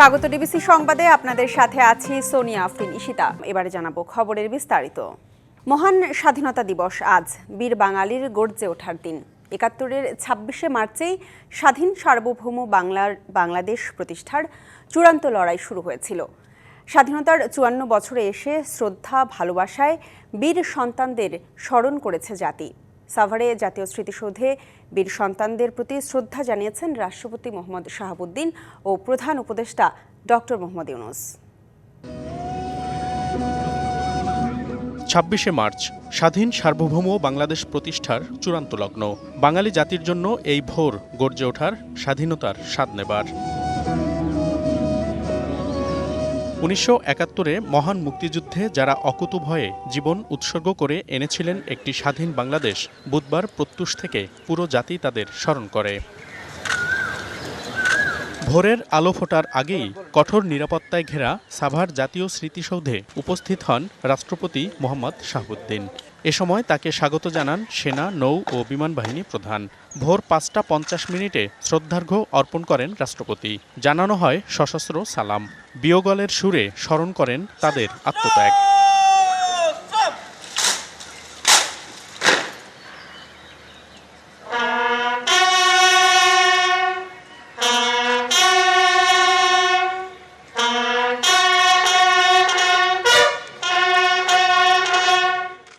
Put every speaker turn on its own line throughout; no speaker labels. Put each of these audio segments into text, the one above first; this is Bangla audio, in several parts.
স্বাগত ডিবিসি সংবাদে। আপনাদের সাথে আছি সোনিয়া আফরিন ইশিতা এবারে জানাব খবরের বিস্তারিত। মহান স্বাধীনতা দিবস আজ, বীর বাঙালির গর্জে ওঠার দিন। একাত্তরের ছাব্বিশে মার্চেই স্বাধীন সার্বভৌম বাংলার বাংলাদেশ প্রতিষ্ঠার চূড়ান্ত লড়াই শুরু হয়েছিল। স্বাধীনতার চুয়ান্ন বছরে এসে শ্রদ্ধা, ভালোবাসায় বীর সন্তানদের স্মরণ করেছে জাতি। সাভারে জাতীয় স্মৃতিসৌধে বীর সন্তানদের প্রতি শ্রদ্ধা জানিয়েছেন রাষ্ট্রপতি মোহাম্মদ শাহাবুদ্দিন ও প্রধান উপদেষ্টা ডক্টর মোহাম্মদ ইউনুস।
ছাব্বিশে মার্চ, স্বাধীন সার্বভৌম বাংলাদেশ প্রতিষ্ঠার চূড়ান্ত লগ্ন। বাঙালি জাতির জন্য এই ভোর গর্জে ওঠার স্বাধীনতার স্বাদ নেবার। উনিশশো একাত্তরে মহান মুক্তিযুদ্ধে যারা অকুতভয়ে জীবন উৎসর্গ করে এনেছিলেন একটি স্বাধীন বাংলাদেশ, বুধবার প্রত্যুষ থেকে পুরো জাতি তাদের স্মরণ করে। ভোরের আলো ফোটার আগেই কঠোর নিরাপত্তায় ঘেরা সাভার জাতীয় স্মৃতিসৌধে উপস্থিত হন রাষ্ট্রপতি মোহাম্মদ শাহাবুদ্দিন। এ সময় তাকে স্বাগত জানান সেনা, নৌ ও বিমান বাহিনী প্রধান। ভোর পাঁচটা পঞ্চাশ মিনিটে শ্রদ্ধার্ঘ্য অর্পণ করেন রাষ্ট্রপতি। জানানো হয় সশস্ত্র সালাম। বিয়োগলের সুরে স্মরণ করেন তাদের আত্মত্যাগ।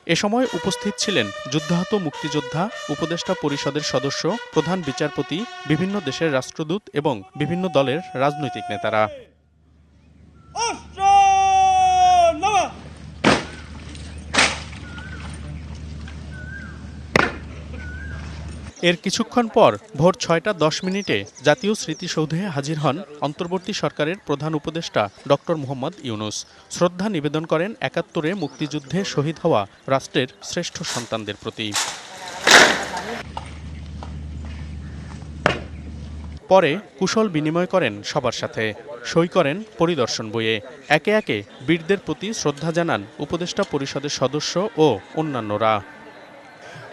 এ সময় উপস্থিত ছিলেন যুদ্ধাহত মুক্তিযোদ্ধা, উপদেষ্টা পরিষদের সদস্য, প্রধান বিচারপতি, বিভিন্ন দেশের রাষ্ট্রদূত এবং বিভিন্ন দলের রাজনৈতিক নেতারা
অস্ত্র নামা
এর কিছুক্ষণ পর ভোর ছয়টা দশ মিনিটে জাতীয় স্মৃতিসৌধে হাজির হন অন্তর্বর্তী সরকারের প্রধান উপদেষ্টা ডক্টর মোহাম্মদ ইউনুস। শ্রদ্ধা নিবেদন করেন একাত্তরে মুক্তিযুদ্ধে শহীদ হওয়া রাষ্ট্রের শ্রেষ্ঠ সন্তানদের প্রতি। পরে কুশল বিনিময় করেন সবার সাথে। সই করেন পরিদর্শন বইয়ে। একে একে বীরদের প্রতি শ্রদ্ধা জানান উপদেষ্টা পরিষদের সদস্য ও অন্যান্যরা।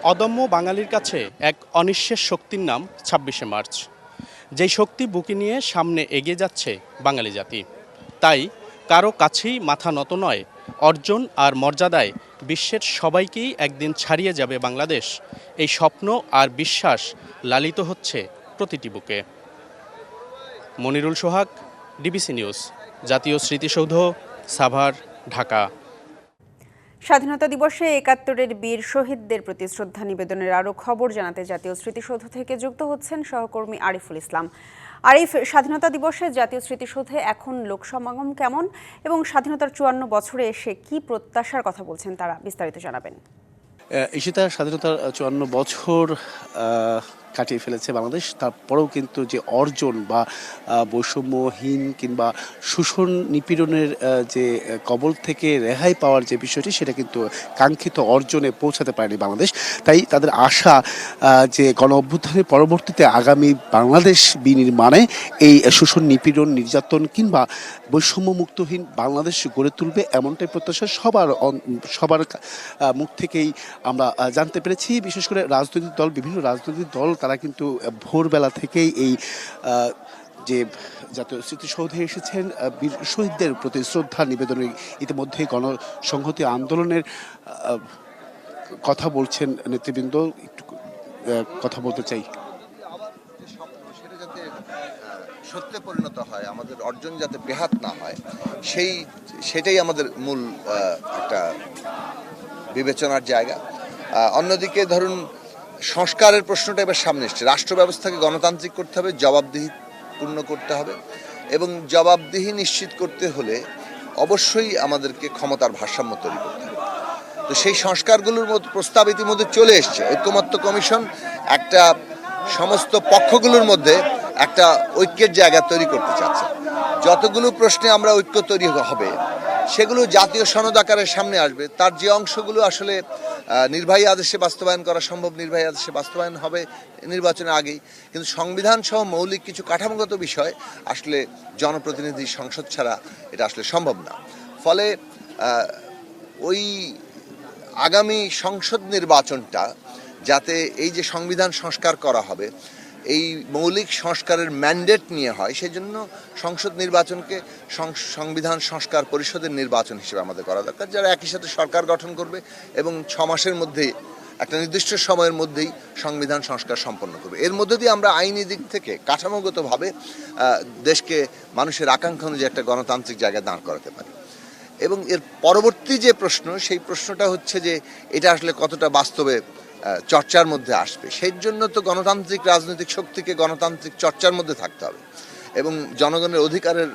অদম্য বাঙালির কাছে এক অনিঃশেষ শক্তির নাম ছাব্বিশে মার্চ। যেই শক্তি বুকে নিয়ে সামনে এগিয়ে যাচ্ছে বাঙালি জাতি। তাই কারও কাছেই মাথা নত নয়, অর্জন আর মর্যাদায় বিশ্বের সবাইকেই একদিন ছাড়িয়ে যাবে বাংলাদেশ। এই স্বপ্ন আর বিশ্বাস লালিত হচ্ছে প্রতিটি বুকে। মনিরুল সোহাগ, ডিবিসি নিউজ, জাতীয় স্মৃতিসৌধ, সাভার, ঢাকা।
স্বাধীনতা দিবসে একাত্তরের বীর শহীদদের প্রতি শ্রদ্ধা নিবেদনের আরও খবর জানাতে জাতীয় স্মৃতিসৌধ থেকে যুক্ত হচ্ছেন সহকর্মী আরিফুল ইসলাম। আরিফ, স্বাধীনতা দিবসে জাতীয় স্মৃতিসৌধে এখন লোক সমাগম কেমন এবং স্বাধীনতার চুয়ান্ন বছরে এসে কি প্রত্যাশার কথা বলছেন তারা বিস্তারিত জানাবেন।
ইশিতা, স্বাধীনতার চুয়ান্ন বছর কাটিয়ে ফেলেছে বাংলাদেশ। তারপরেও কিন্তু যে অর্জন বা বৈষম্যহীন কিংবা শোষণ নিপীড়নের যে কবল থেকে রেহাই পাওয়ার যে বিষয়টি, সেটা কিন্তু কাঙ্ক্ষিত অর্জনে পৌঁছাতে পারেনি বাংলাদেশ। তাই তাদের আশা যে গণ অভ্যুত্থানের পরবর্তীতে আগামী বাংলাদেশ বিনির্মাণে এই শোষণ, নিপীড়ন, নির্যাতন কিংবা বৈষম্যমুক্তহীন বাংলাদেশ গড়ে তুলবে এমনটাই প্রত্যাশা সবার সবার মুখ থেকেই আমরা জানতে পেরেছি। বিশেষ করে রাজনৈতিক দল, বিভিন্ন রাজনৈতিক দল তারা কিন্তু ভোরবেলা থেকেই এই যে জাতীয় স্মৃতিসৌধে এসেছেন বীর শহীদদের প্রতি শ্রদ্ধা নিবেদনের ইতিমধ্যে গণসংহতি আন্দোলনের কথা বলছেন নেতৃবৃন্দ। একটু কথা বলতে চাই।
সত্যে পরিণত হয়, আমাদের অর্জন যাতে বেহাত না হয়, সেই, সেটাই আমাদের মূল একটা বিবেচনার জায়গা। অন্যদিকে ধরুন সংস্কারের প্রশ্নটা এবার সামনে এসছে। রাষ্ট্র ব্যবস্থাকে গণতান্ত্রিক করতে হবে, জবাবদিহি পূর্ণ করতে হবে এবং জবাবদিহি নিশ্চিত করতে হলে অবশ্যই আমাদেরকে ক্ষমতার ভারসাম্য তৈরি করতে হবে। তো সেই সংস্কারগুলোর মধ্যে প্রস্তাব ইতিমধ্যে চলে এসছে। ঐক্যমত্য কমিশন একটা সমস্ত পক্ষগুলোর মধ্যে একটা ঐক্যের জায়গা তৈরি করতে চাচ্ছে। যতগুলো প্রশ্নে আমরা ঐক্য তৈরি হবে সেগুলো জাতীয় সনদ আকারের সামনে আসবে। তার যে অংশগুলো আসলে নির্বাহী আদেশে বাস্তবায়ন করা সম্ভব, নির্বাহী আদেশে বাস্তবায়ন হবে নির্বাচনের আগেই। কিন্তু সংবিধান সহ মৌলিক কিছু কাঠামোগত বিষয়, আসলে জনপ্রতিনিধি সংসদ ছাড়া এটা আসলে সম্ভব না। ফলে ওই আগামী সংসদ নির্বাচনটা যাতে এই যে সংবিধান সংস্কার করা হবে এই মৌলিক সংস্কারের ম্যান্ডেট নিয়ে হয় সেই জন্য সংসদ নির্বাচনকে সংবিধান সংস্কার পরিষদের নির্বাচন হিসেবে আমাদের করা দরকার, যারা একই সাথে সরকার গঠন করবে এবং ছ মাসের মধ্যেই, একটা নির্দিষ্ট সময়ের মধ্যেই সংবিধান সংস্কার সম্পন্ন করবে। এর মধ্যে দিয়ে আমরা আইনি দিক থেকে কাঠামোগতভাবে দেশকে মানুষের আকাঙ্ক্ষা অনুযায়ী একটা গণতান্ত্রিক জায়গায় দাঁড় করাতে পারি। এবং এর পরবর্তী যে প্রশ্ন, সেই প্রশ্নটা হচ্ছে যে, এটা আসলে কতটা বাস্তবে চর্চার মধ্যে আসবে। সেই জন্য তো গণতান্ত্রিক রাজনৈতিক শক্তিকে গণতান্ত্রিক চর্চার মধ্যে থাকতে হবে এবং জনগণের অধিকারের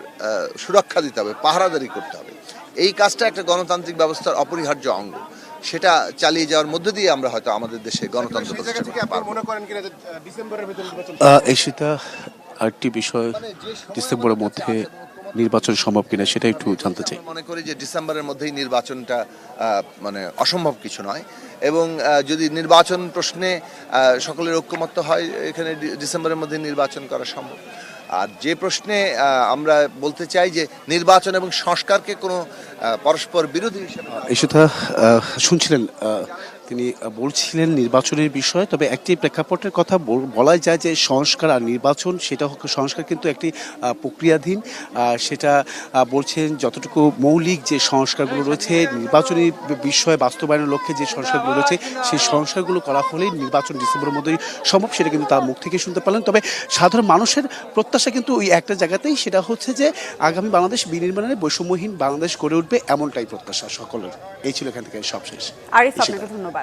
সুরক্ষা দিতে হবে পাহারাদারি করতে হবে। এই কাজটা একটা গণতান্ত্রিক ব্যবস্থার অপরিহার্য অঙ্গ। সেটা চালিয়ে যাওয়ার মধ্য দিয়ে আমরা হয়তো আমাদের দেশে গণতন্ত্র প্রতিষ্ঠা করতে পারব।
মনে করেন কিনা যে ডিসেম্বরের ভিতরে নির্বাচন?
ঈশিতা আরেকটি বিষয় ডিসেম্বরের মধ্যে নির্বাচন সম্ভব কিনা সেটা একটু জানতে চাই।
মনে করি যে ডিসেম্বরের মধ্যেই নির্বাচনটা মানে অসম্ভব কিছু নয়। এবং যদি নির্বাচন প্রশ্নে সকলের ঐক্যমত্য হয় এখানে ডিসেম্বরের মধ্যে নির্বাচন করা সম্ভব। আর যে প্রশ্নে আমরা বলতে চাই যে নির্বাচন এবং সংস্কারকে কোনো পরস্পর বিরোধী হিসেবে
শুনছিলেন তিনি বলছিলেন নির্বাচনের বিষয়ে তবে একটি প্রেক্ষাপটের কথা বল- বলাই যায় যে সংস্কার আর নির্বাচন সেটা হোক সংস্কার কিন্তু একটি প্রক্রিয়াধীন। সেটা বলছেন যতটুকু মৌলিক যে সংস্কারগুলো রয়েছে নির্বাচনী বিষয়ে বাস্তবায়নের লক্ষ্যে যে সংস্কারগুলো রয়েছে সেই সংস্কারগুলো করা হলেই নির্বাচন ডিসেম্বরের মধ্যেই সম্ভব সেটা কিন্তু তার মুখ থেকে শুনতে পারলেন তবে সাধারণ মানুষের প্রত্যাশা কিন্তু ওই একটা জায়গাতেই সেটা হচ্ছে যে আগামী বাংলাদেশ বিনির্মাণে বৈষম্যহীন বাংলাদেশ গড়ে উঠবে এমনটাই প্রত্যাশা সকলের। এই ছিল এখান থেকে সবশেষ।
আরিফ আপনাকে ধন্যবাদ।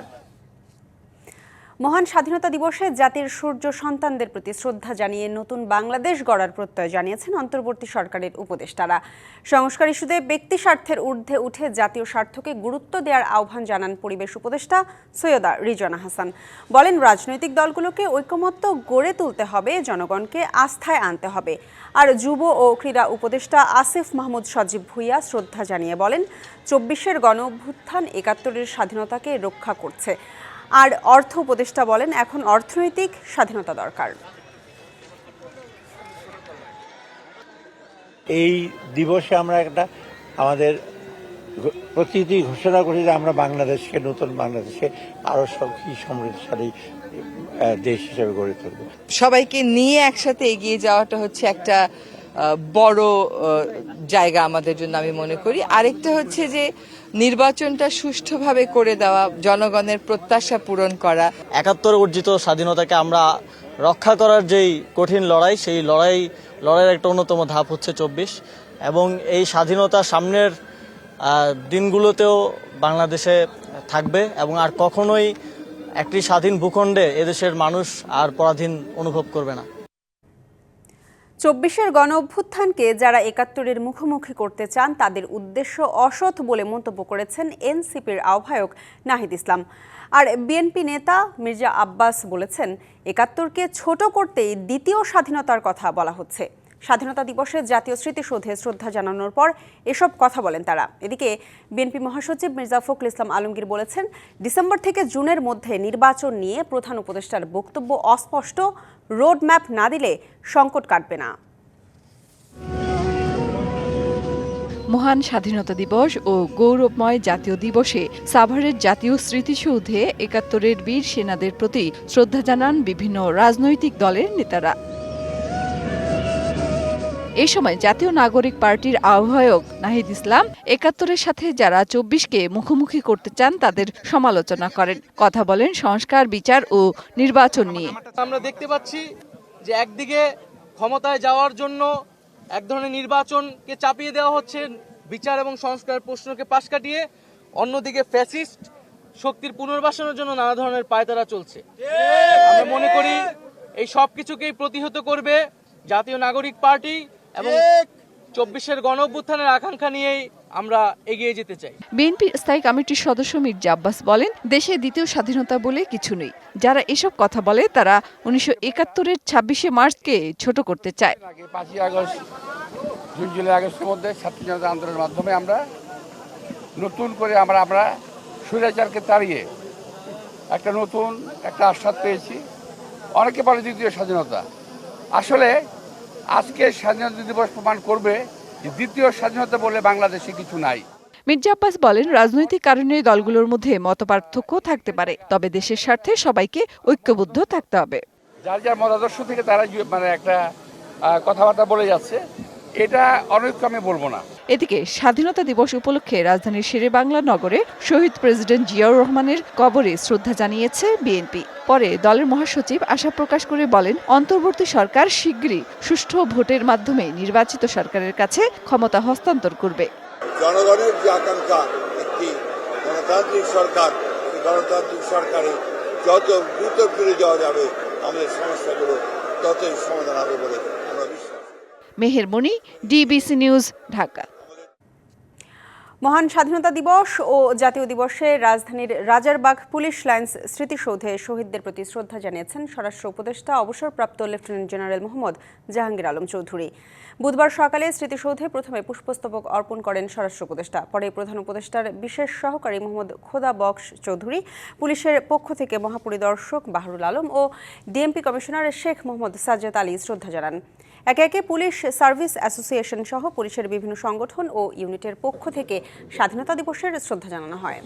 মহান স্বাধীনতা দিবসে জাতির সূর্য সন্তানদের প্রতি শ্রদ্ধা জানিয়ে নতুন বাংলাদেশ গড়ার প্রত্যয় জানিয়েছেন অন্তর্বর্তী সরকারের উপদেষ্টারা। সংস্কার ইস্যুতে ব্যক্তি স্বার্থের ঊর্ধ্বে উঠে জাতীয় স্বার্থকে গুরুত্ব দেওয়ার আহ্বান জানান পরিবেশ উপদেষ্টা সৈয়দা রিজওয়ানা হাসান। বলেন, রাজনৈতিক দলগুলোকে ঐকমত্য গড়ে তুলতে হবে, জনগণকে আস্থায় আনতে হবে। আর যুব ও ক্রীড়া উপদেষ্টা আসিফ মাহমুদ সজীব ভুইয়া শ্রদ্ধা জানিয়ে বলেন, চব্বিশের গণ অভ্যুত্থান একাত্তরের স্বাধীনতাকে রক্ষা করছে। আর অর্থ উপদেষ্টা বলেন এখন অর্থনৈতিক স্বাধীনতা দরকার।
এই দিবসে আমরা একটা আমাদের প্রতিটি ঘোষণা করি যে আমরা বাংলাদেশকে নতুন বাংলাদেশে আরও সখী সমৃদ্ধশালী দেশ হিসেবে গড়ে তুলব।
সবাইকে নিয়ে একসাথে এগিয়ে যাওয়াটা হচ্ছে একটা বড় জায়গা আমাদের জন্য আমি মনে করি। আরেকটা হচ্ছে যে নির্বাচনটা সুষ্ঠুভাবে করে দেওয়া, জনগণের প্রত্যাশা পূরণ করা।
একাত্তর অর্জিত স্বাধীনতাকে আমরা রক্ষা করার যেই কঠিন লড়াই, সেই লড়াই, লড়াইয়ের একটা অন্যতম ধাপ হচ্ছে চব্বিশ। এবং এই স্বাধীনতা সামনের দিনগুলোতেও বাংলাদেশে থাকবে এবং আর কখনোই একটি স্বাধীন ভূখণ্ডে এদেশের মানুষ আর পরাধীন অনুভব করবে না।
চব্বিশের গণ অভ্যুত্থানকে যারা একাত্তরের মুখোমুখি করতে চান, তাদের উদ্দেশ্য অসৎ বলে মন্তব্য করেছেন এনসিপির আহ্বায়ক নাহিদ ইসলাম। আর বিএনপি নেতা মির্জা আব্বাস বলেছেন, একাত্তরকে ছোট করতেই দ্বিতীয় স্বাধীনতার কথা বলা হচ্ছে। স্বাধীনতা দিবসে জাতীয় স্মৃতিসৌধে শ্রদ্ধা জানানোর পর এসব কথা বলেন তারা। এদিকে বিএনপি মহাসচিব মির্জা ফখরুল ইসলাম আলমগীর বলেছেন, ডিসেম্বর থেকে জুনের মধ্যে নির্বাচন নিয়ে প্রধান উপদেষ্টার বক্তব্য অস্পষ্ট, রোডম্যাপ না দিলে সংকট কাটবে না।
মহান স্বাধীনতা দিবস ও গৌরবময় জাতীয় দিবসে সাভারের জাতীয় স্মৃতিসৌধে একাত্তরের বীর সেনাদের প্রতি শ্রদ্ধা জানান বিভিন্ন রাজনৈতিক দলের নেতারা। এ সময় জাতীয় নাগরিক পার্টির আহ্বায়ক নাহিদ ইসলাম একাত্তরের সাথে যারা চব্বিশকে মুখোমুখি করতে চান, তাদের সমালোচনা করেন। কথা বলেন সংস্কার, বিচার ও নির্বাচন নিয়ে।
আমরা দেখতে পাচ্ছি যে একদিকে ক্ষমতায় যাওয়ার জন্য এক ধরনের নির্বাচনকে চাপিয়ে দেওয়া হচ্ছে, বিচার এবং সংস্কার প্রশ্নকে পাশ কাটিয়ে, অন্যদিকে ফ্যাসিস্ট শক্তির পুনর্বাসনের জন্য নানা ধরনের পায়তারা চলছে। আমরা মনে করি এই সব কিছুকেই প্রতিহত করবে জাতীয় নাগরিক পার্টি এবং চব্বিশের গণ অভ্যুত্থানের আকাঙ্ক্ষা নিয়েই আমরা এগিয়ে যেতে চাই।
বিএনপির স্থায়ী কমিটির সদস্য মির্জা আব্বাস বলেন দেশে দ্বিতীয় স্বাধীনতা বলে কিছু নেই। যারা এসব কথা বলে তারা উনিশশো একাত্তরের ছাব্বিশে মার্চকে ছোট করতে চায়।
আগে পাঁচই আগস্ট জুন জুলাই আগস্টের মধ্যে ছাত্র জনতা আন্দোলনের মাধ্যমে আমরা নতুন করে আমরা আমরা স্বৈরাচারকে তাড়িয়ে একটা নতুন একটা আশ্বাদ পেয়েছি। অনেকে বলে দ্বিতীয় স্বাধীনতা। আসলে আজকে স্বাধীনতা দিবস প্রমাণ করবে যে দ্বিতীয় স্বাধীনতা বলে বাংলাদেশে কিছু নাই।
মির্জা আব্বাস বলেন রাজনৈতিক কারণে দলগুলোর মধ্যে মতপার্থক্য থাকতে পারে তবে দেশের স্বার্থে সবাইকে ঐক্যবদ্ধ থাকতে হবে।
যার যার মতাদর্শ থেকে তারা মানে একটা কথাবার্তা বলে যাচ্ছে এটা অনৈক্য আমি বলব না।
এদিকে স্বাধীনতা দিবস উপলক্ষে রাজধানীর শেরেবাংলা নগরে শহীদ প্রেসিডেন্ট জিয়াউর রহমানের কবরে শ্রদ্ধা জানিয়েছে বিএনপি। পরে দলের মহাসচিব আশা প্রকাশ করে বলেন অন্তর্বর্তী সরকার শিগগিরই সুষ্ঠু ভোটের মাধ্যমে নির্বাচিত সরকারের কাছে ক্ষমতা হস্তান্তর করবে।
জনগণের যে আকাঙ্ক্ষা একটি গণতান্ত্রিক সরকার গণতান্ত্রিক সরকারে যত দ্রুত ফিরে যাওয়া যাবে আমাদের সমস্যাগুলো ততই সমাধান হবে বলে আমরা বিশ্বাস করি।
Mehermoni DBC news Dhaka.
মহান স্বাধীনতা দিবস ও জাতীয় দিবসে রাজধানীর রাজারবাগ পুলিশ লাইন্স স্মৃতিসৌধে শহীদদের প্রতি শ্রদ্ধা জানিয়েছেন স্বরাষ্ট্র উপদেষ্টা, অবসরপ্রাপ্ত লেফটেন্যান্ট জেনারেল মোহাম্মদ জাহাঙ্গীর আলম চৌধুরী। বুধবার সকালে স্মৃতিসৌধে প্রথমে পুষ্পস্তবক অর্পণ করেন স্বরাষ্ট্র উপদেষ্টা, পরে প্রধান উপদেষ্টার বিশেষ সহকারী মোহাম্মদ খোদা বক্স চৌধুরী, পুলিশের পক্ষ থেকে মহাপরিদর্শক বাহরুল আলম ও ডিএমপি কমিশনার শেখ মোহাম্মদ সাজ্জাদ আলী শ্রদ্ধা জানান। একে একে পুলিশ সার্ভিস অ্যাসোসিয়েশন সহ পুলিশের বিভিন্ন সংগঠন ও ইউনিটের পক্ষ থেকে স্বাধীনতা দিবসের শ্রদ্ধা জানানো হয়।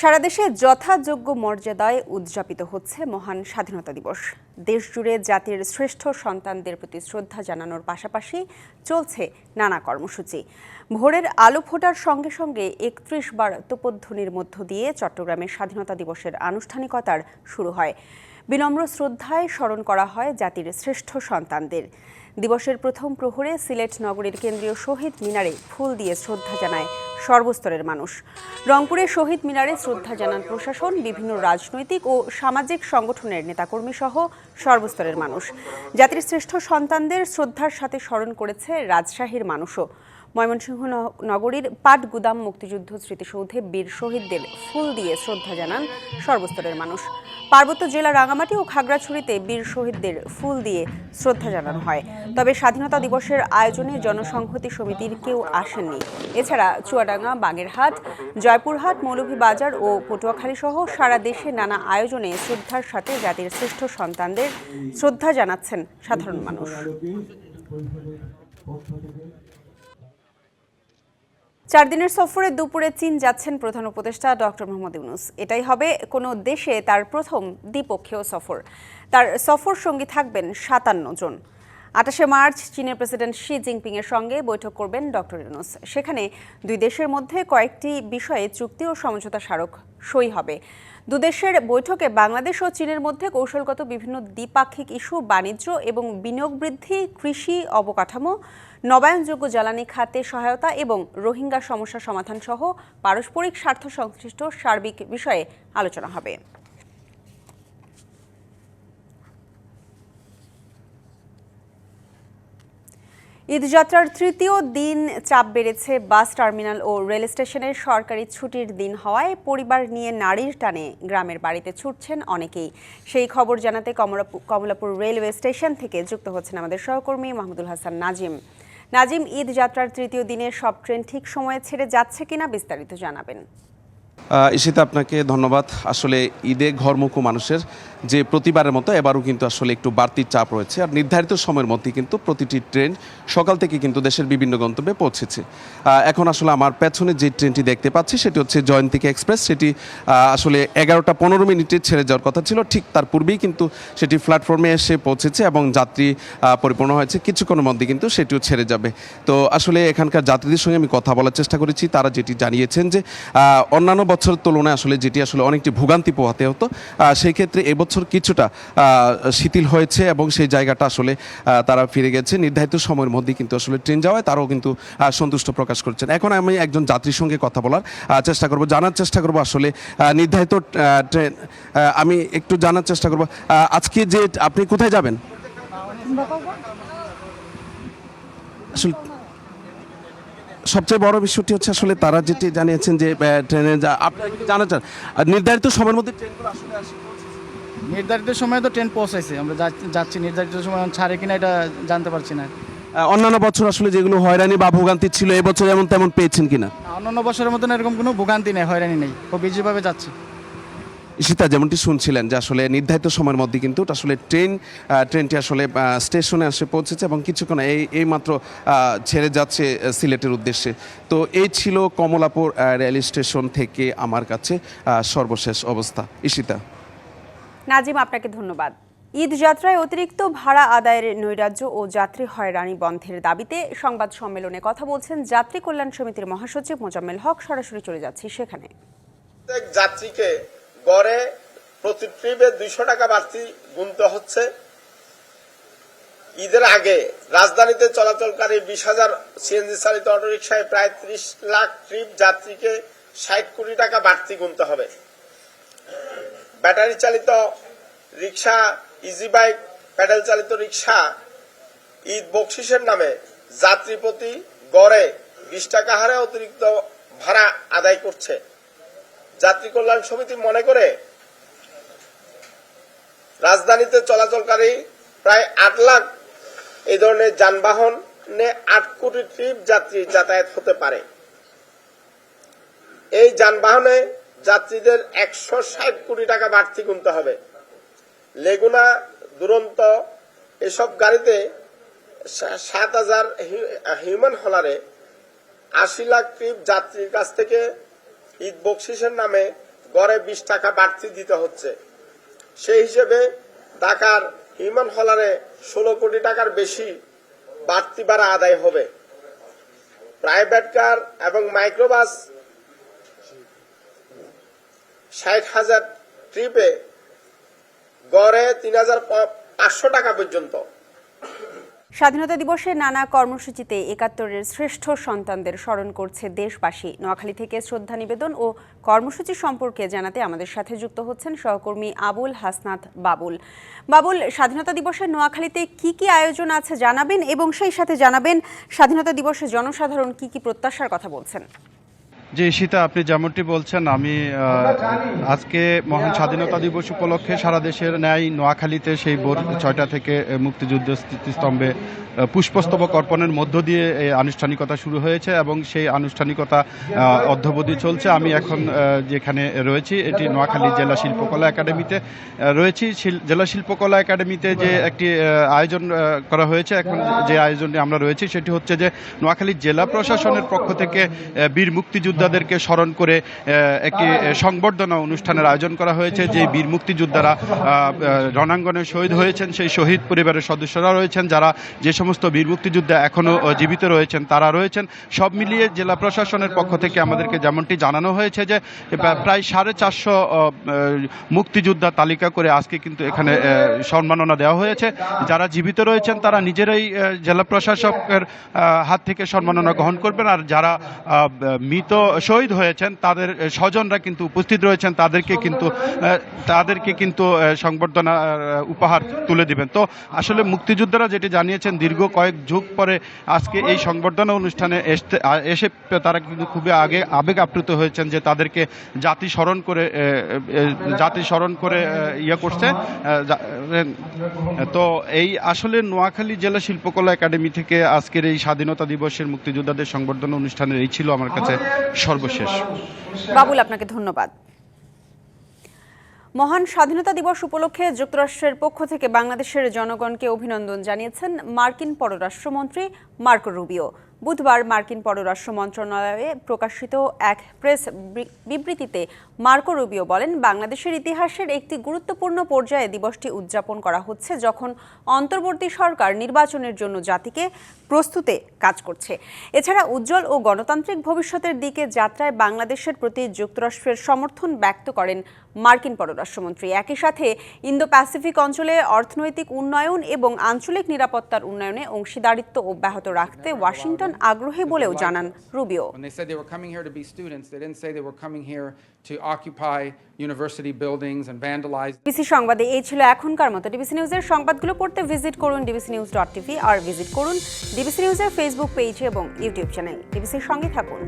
সারা দেশে যথাযোগ্য মর্যাদায় উদযাপিত হচ্ছে মহান স্বাধীনতা দিবস। দেশজুড়ে জাতির শ্রেষ্ঠ সন্তানদের প্রতি শ্রদ্ধা জানানোর পাশাপাশি চলছে নানা কর্মসূচি। ভোরের আলো ফোটার সঙ্গে সঙ্গে একত্রিশ বার তোপধ্বনির মধ্য দিয়ে চট্টগ্রামের স্বাধীনতা দিবসের আনুষ্ঠানিকতার শুরু হয়। বিনম্র শ্রদ্ধায় স্মরণ করা হয় জাতির শ্রেষ্ঠ সন্তানদের। দিবসের প্রথম প্রহরে সিলেট নগরীর কেন্দ্রীয় শহীদ মিনারে ফুল দিয়ে শ্রদ্ধা জানায় সর্বস্তরের মানুষ। রংপুরে শহীদ মিনারে শ্রদ্ধা জানান প্রশাসন, বিভিন্ন রাজনৈতিক ও সামাজিক সংগঠনের নেতাকর্মী সহ সর্বস্তরের মানুষ। জাতির শ্রেষ্ঠ সন্তানদের শ্রদ্ধার সাথে স্মরণ করেছে রাজশাহীর মানুষও। ময়মনসিংহ নগরীর পাটগুদাম মুক্তিযুদ্ধ স্মৃতিসৌধে বীর শহীদদের ফুল দিয়ে শ্রদ্ধা জানান সর্বস্তরের মানুষ। পার্বত্য জেলা রাঙামাটি ও খাগড়াছড়িতে বীর শহীদদের ফুল দিয়ে শ্রদ্ধা জানানো হয়। তবে স্বাধীনতা দিবসের আয়োজনে জনসংহতি সমিতির কেউ আসেননি। এছাড়া চুয়াডাঙ্গা, বাগেরহাট, জয়পুরহাট, মৌলভীবাজার ও পটুয়াখালী সহ সারা দেশে নানা আয়োজনে শ্রদ্ধার সাথে জাতির শ্রেষ্ঠ সন্তানদের শ্রদ্ধা জানাচ্ছেন সাধারণ মানুষ। চার দিনের সফরে দুপুরে চীন যাচ্ছেন প্রধান উপদেষ্টা ডক্টর মোহাম্মদ ইউনুস। এটাই হবে কোনো দেশে তার প্রথম দ্বিপক্ষীয় সফর। তার সফর সঙ্গী থাকবেন সাতান্ন জন। আটাশে মার্চ চীনের প্রেসিডেন্ট শি জিনপিং এর সঙ্গে বৈঠক করবেন ডক্টর ইউনুস। সেখানে দুই দেশের মধ্যে কয়েকটি বিষয়ে চুক্তি ও সমঝোতা স্মারক সই হবে। দুদেশের বৈঠকে বাংলাদেশ ও চীনের মধ্যে কৌশলগত বিভিন্ন দ্বিপাক্ষিক ইস্যু, বাণিজ্য এবং বিনিয়োগ বৃদ্ধি, কৃষি অবকাঠামো, নবায়নযোগ্য জ্বালানি খাতে সহায়তা এবং রোহিঙ্গা সমস্যা সমাধান সহ পারস্পরিক স্বার্থ সংশ্লিষ্ট সার্বিক বিষয়ে আলোচনা হবে। ঈদযাত্রার তৃতীয় দিন, চাপ বেড়েছে বাস টার্মিনাল ও রেল স্টেশনের সরকারি ছুটির দিন হওয়ায় পরিবার নিয়ে নারীর টানে গ্রামের বাড়িতে ছুটছেন অনেকেই। সেই খবর জানাতে কমলাপুর রেলওয়ে স্টেশন থেকে যুক্ত হচ্ছেন আমাদের সহকর্মী মাহমুদুল হাসান নাজিম। নাজিম ঈদ যাত্রার তৃতীয় দিনে সব ট্রেন ঠিক সময়ে ছেড়ে যাচ্ছে কিনা বিস্তারিত জানাবেন।
ঈশিতা, আপনাকে ধন্যবাদ। আসলে ঈদে ঘরমুখো মানুষের যে প্রতিবারের মতো, এবারও কিন্তু আসলে একটু বাড়তি চাপ রয়েছে। আর নির্ধারিত সময়ের মধ্যে কিন্তু প্রতিটি ট্রেন সকাল থেকে কিন্তু দেশের বিভিন্ন গন্তব্যে পৌঁছেছে। এখন আসলে আমার পেছনে যে ট্রেনটি দেখতে পাচ্ছি, সেটি হচ্ছে জয়ন্তিকা এক্সপ্রেস। সেটি আসলে এগারোটা পনেরো মিনিটে ছেড়ে যাওয়ার কথা ছিল। ঠিক তার পূর্বেই কিন্তু সেটি প্ল্যাটফর্মে এসে পৌঁছেছে এবং যাত্রী পরিপূর্ণ হয়েছে। কিছুক্ষণের মধ্যে কিন্তু সেটিও ছেড়ে যাবে। তো আসলে এখানকার যাত্রীদের সঙ্গে আমি কথা বলার চেষ্টা করেছি। তারা যেটি জানিয়েছেন যে অন্যান্য বছরের তুলনায় আসলে যেটি আসলে অনেকটি ভোগান্তি পোহাতে হতো সেই ক্ষেত্রে এবছর কিছুটা শিথিল হয়েছে এবং সেই জায়গাটা আসলে তারা ফিরে গেছে। নির্ধারিত সময়ের মধ্যে কিন্তু আসলে ট্রেন যাওয়ায় তারাও কিন্তু সন্তুষ্ট প্রকাশ করছেন। এখন আমি একজন যাত্রীর সঙ্গে কথা বলার চেষ্টা করব জানার চেষ্টা করব আসলে নির্ধারিত ট্রেন আমি একটু জানার চেষ্টা করব আজকে যে আপনি কোথায় যাবেন? আসলে সবচেয়ে বড় বিষয়টি হচ্ছে আসলে তারা যেটি জানিয়েছেন যে ট্রেনে যা আপনারা কি জানা চান আর নির্ধারিত সময়ের মধ্যে ট্রেনগুলো আসলে আসে
নির্ধারিত সময় তো ট্রেন পৌঁছাইছে আমরা যাচ্ছি নির্ধারিত সময় ছাড়ে কিনা এটা জানতে পারছি না।
অন্যান্য বছর আসলে যেগুলো হয়রানি বা ভোগান্তি ছিল এবছর যেমন তেমন পেয়েছেন কিনা?
অন্যান্য বছরের মতন এরকম কোনো ভোগান্তি নেই হয়রানি নেই খুব ইজিভাবে যাচ্ছি।
ঈশিতা যেমনটি শুনছিলেন যে আসলে নির্ধারিত সময়ের মধ্যে কিন্তু আসলে ট্রেন ট্রেনটি আসলে স্টেশনে এসে পৌঁছেছে এবং কিছুক্ষণ এই এই মাত্র ছেড়ে যাচ্ছে সিলেটের উদ্দেশ্যে। তো এই ছিল কমলাপুর রেল স্টেশন থেকে আমার কাছে সর্বশেষ অবস্থা। ঈশিতা।
নাজিম আপনাকে ধন্যবাদ। ঈদ যাত্রায় অতিরিক্ত ভাড়া আদায়ের নৈরাজ্য ও যাত্রী হয়রানি বন্ধের দাবিতে সংবাদ সম্মেলনে কথা বলছেন যাত্রী কল্যাণ সমিতির মহাসচিব মোজাম্মেল হক। সরাসরি চলে যাচ্ছি সেখানে।
যাত্রীকে গড়ে প্রতি ট্রিপে দুইশো টাকা বাড়তি গুনতে হচ্ছে। ঈদের আগে রাজধানীতে চলাচলকারী বিশ হাজার সিএনজি চালিত অটোরিকশায় প্রায় ত্রিশ লাখ ট্রিপ যাত্রীকে ষাট কোটি টাকা বাড়তি গুনতে হবে। ব্যাটারি চালিত রিক্সা ইজি বাইক প্যাডেল চালিত রিক্সা ঈদ বকশিসের নামে যাত্রী প্রতি গড়ে বিশ টাকা হারে অতিরিক্ত ভাড়া আদায় করছে। যাত্রী কল্যাণ সমিতি মনে করে রাজধানীতে চলাচলকারী প্রায় আট লাখ এই ধরনের যানবাহনে আট কোটি ট্রিপ যাত্রী যাতায়াত হতে পারে। এই যানবাহনে যাত্রীদের একশো ষাট কোটি টাকা বাড়তি গুনতে হবে। লেগুনা, দুরন্ত এসব গাড়িতে সাত হাজার হিউম্যান হলারে আশি লাখ ট্রিপ যাত্রীর কাছ থেকে ঈদ বকশিসের নামে গড়ে বিশ টাকা বাড়তি দিতে হচ্ছে। সেই হিসেবে ঢাকার হিউম্যান হলারে ষোলো কোটি টাকার বেশি বাড়তি ভাড়া আদায় হবে। প্রাইভেট কার এবং মাইক্রোবাস ষাট হাজার ট্রিপে গড়ে তিন হাজার পাঁচশো টাকা পর্যন্ত।
স্বাধীনতা দিবসে নানা কর্মসূচিতে একাত্তরের শ্রেষ্ঠ সন্তানদের স্মরণ করছে দেশবাসী। নোয়াখালী থেকে শ্রদ্ধা নিবেদন ও কর্মসূচি সম্পর্কে জানাতে আমাদের সাথে যুক্ত হচ্ছেন সহকর্মী আবুল হাসনাত বাবুল। বাবুল, স্বাধীনতা দিবসে নোয়াখালীতে কি কি আয়োজন আছে জানাবেন এবং সেই সাথে জানাবেন স্বাধীনতা দিবসে জনসাধারণ কি কি প্রত্যাশার কথা বলছেন।
যে ঈশিতা আপনি যেমনটি বলছেন আমি আজকে মহান স্বাধীনতা দিবস উপলক্ষে সারা দেশের ন্যায় নোয়াখালীতে সেই ভোর ছয়টা থেকে মুক্তিযুদ্ধ স্মৃতিস্তম্ভে পুষ্পস্তবক অর্পণের মধ্য দিয়ে এই আনুষ্ঠানিকতা শুরু হয়েছে এবং সেই আনুষ্ঠানিকতা আহ, অদ্যাবধি চলছে। আমি এখন যেখানে রয়েছি এটি নোয়াখালী জেলা শিল্পকলা একাডেমিতে রয়েছি। জেলা শিল্পকলা একাডেমিতে যে একটি আয়োজন করা হয়েছে এখন যে আয়োজনে আমরা রয়েছি সেটি হচ্ছে যে নোয়াখালী জেলা প্রশাসনের পক্ষ থেকে বীর বীর মুক্তিযোদ্ধাদেরকে স্মরণ করে একটি সংবর্ধনা অনুষ্ঠানের আয়োজন করা হয়েছে, যে বীর মুক্তিযোদ্ধারা রণাঙ্গনে শহীদ হয়েছেন, সেই শহীদ পরিবারের সদস্যরা রয়েছেন, যারা যে সমস্ত বীর মুক্তিযোদ্ধা এখনও জীবিত রয়েছেন, তারা রয়েছেন। সব মিলিয়ে জেলা প্রশাসনের পক্ষ থেকে আমাদেরকে যেমনটি জানানো হয়েছে যে প্রা- প্রায় সাড়ে চারশো মুক্তিযোদ্ধা তালিকা করে আজকে কিন্তু এখানে সম্মাননা দেওয়া হয়েছে। যারা জীবিত রয়েছেন, তারা নিজেরাই জেলা প্রশাসকের হাত থেকে সম্মাননা গ্রহণ করবেন। আর যারা মৃত শহীদ হয়েছেন, তাদের স্বজনরা কিন্তু উপস্থিত রয়েছেন, তাদেরকে কিন্তু তাদেরকে কিন্তু সংবর্ধনা উপহার তুলে দিবেন। তো আসলে মুক্তিযোদ্ধারা যেটি জানিয়েছেন, দীর্ঘ কয়েক যুগ পরে আজকে এই সংবর্ধনা অনুষ্ঠানে এসে তারা কিন্তু খুবই আগে, আবেগ আপ্লুত হয়েছেন যে তাদেরকে জাতি স্মরণ করে জাতি স্মরণ করে ইয়ে করছে তো এই আসলে নোয়াখালী জেলা শিল্পকলা একাডেমি থেকে আজকের এই স্বাধীনতা দিবসের মুক্তিযোদ্ধাদের সংবর্ধনা অনুষ্ঠানের, এই ছিল আমার কাছে সর্বশেষ।
বাবুল, আপনাকে ধন্যবাদ। মহান স্বাধীনতা দিবস উপলক্ষে যুক্তরাষ্ট্রের পক্ষ থেকে বাংলাদেশের জনগণকে অভিনন্দন জানিয়েছেন মার্কিন পররাষ্ট্রমন্ত্রী মার্কো রুবিও। বুধবার মার্কিন পররাষ্ট্র মন্ত্রণালয়ে প্রকাশিত এক প্রেস বিবৃতিতে মার্কো রুবিও বলেন, বাংলাদেশের ইতিহাসের একটি গুরুত্বপূর্ণ পর্যায়ে দিবসটি উদযাপন করা হচ্ছে যখন অন্তর্বর্তী সরকার নির্বাচনের জন্য জাতিকে প্রস্তুতে কাজ করছে। এছাড়া উজ্জ্বল ও গণতান্ত্রিক ভবিষ্যতের দিকে যাত্রায় বাংলাদেশের প্রতি যুক্তরাষ্ট্রের সমর্থন ব্যক্ত করেন মার্কিন পররাষ্ট্রমন্ত্রী। একই সাথে ইন্দো প্যাসিফিক অঞ্চলে অর্থনৈতিক উন্নয়ন এবং আঞ্চলিক নিরাপত্তার উন্নয়নে অংশীদারিত্ব অব্যাহত রাখতে ওয়াশিংটন আবেদন আগ্রহী বলেও জানান রুবিও। ডিবিসি সংবাদে এই ছিল এখনকার মতো। ডিবিসি নিউজের সংবাদগুলো পড়তে ভিজিট করুন ডিবিসি নিউজ ডট টিভি আর ভিজিট করুন ডিবিসি নিউজের ফেসবুক পেজ এবং ইউটিউব চ্যানেল ডিবিসির সঙ্গে থাকুন।